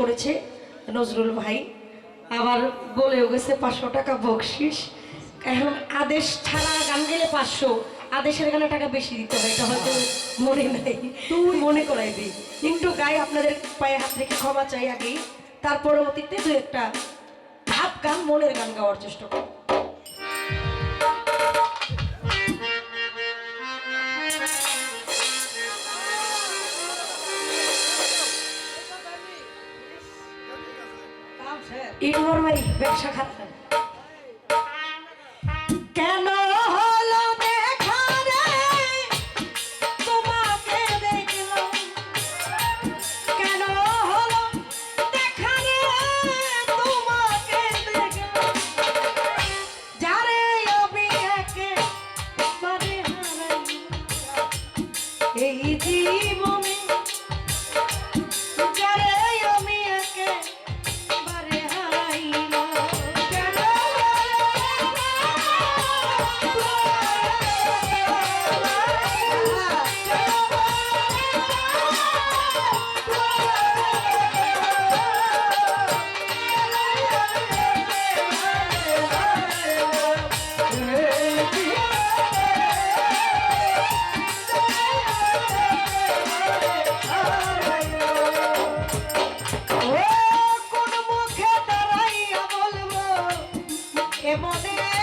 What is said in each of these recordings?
করেছে নজরুল ভাই। আবার বলেও গেছে পাঁচশো টাকা বকশিস। এখন আদেশ ছাড়া গান গেলে পাঁচশো। আদেশের গানে টাকা বেশি দিতে হবে, এটা হয়তো মনে নেই। তুই মনে করাই দিই একটু গায়ে আপনাদের পায়ে হাত রেখে ক্ষমা চাই আগেই। তার পরবর্তীতে দু একটা ভাব গান, মনের গান গাওয়ার চেষ্টা করব। ইউমর ভাই ব্যবসা খাত কেন মনে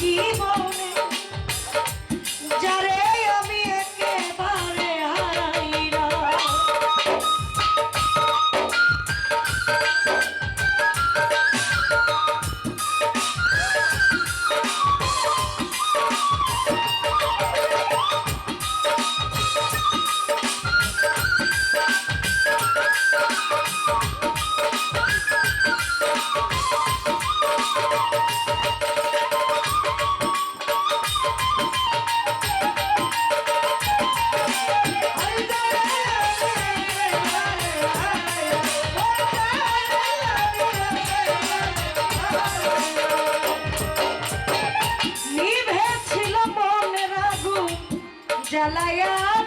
জীবন Jalaya